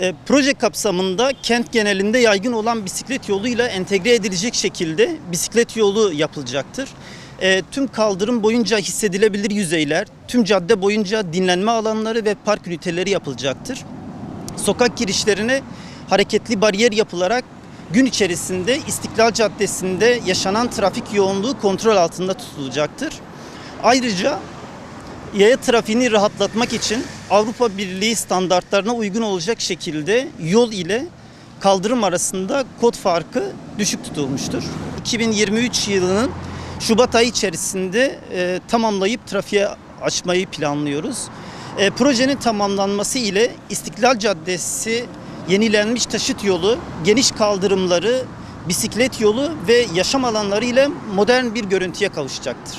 E, proje kapsamında kent genelinde yaygın olan bisiklet yoluyla entegre edilecek şekilde bisiklet yolu yapılacaktır. E, tüm kaldırım boyunca hissedilebilir yüzeyler, tüm cadde boyunca dinlenme alanları ve park üniteleri yapılacaktır. Sokak girişlerine hareketli bariyer yapılarak gün içerisinde İstiklal Caddesi'nde yaşanan trafik yoğunluğu kontrol altında tutulacaktır. Ayrıca yaya trafiğini rahatlatmak için Avrupa Birliği standartlarına uygun olacak şekilde yol ile kaldırım arasında kod farkı düşük tutulmuştur. 2023 yılının Şubat ayı içerisinde e, tamamlayıp trafiğe açmayı planlıyoruz. E, projenin tamamlanması ile İstiklal Caddesi yenilenmiş taşıt yolu, geniş kaldırımları, bisiklet yolu ve yaşam alanları ile modern bir görüntüye kavuşacaktır.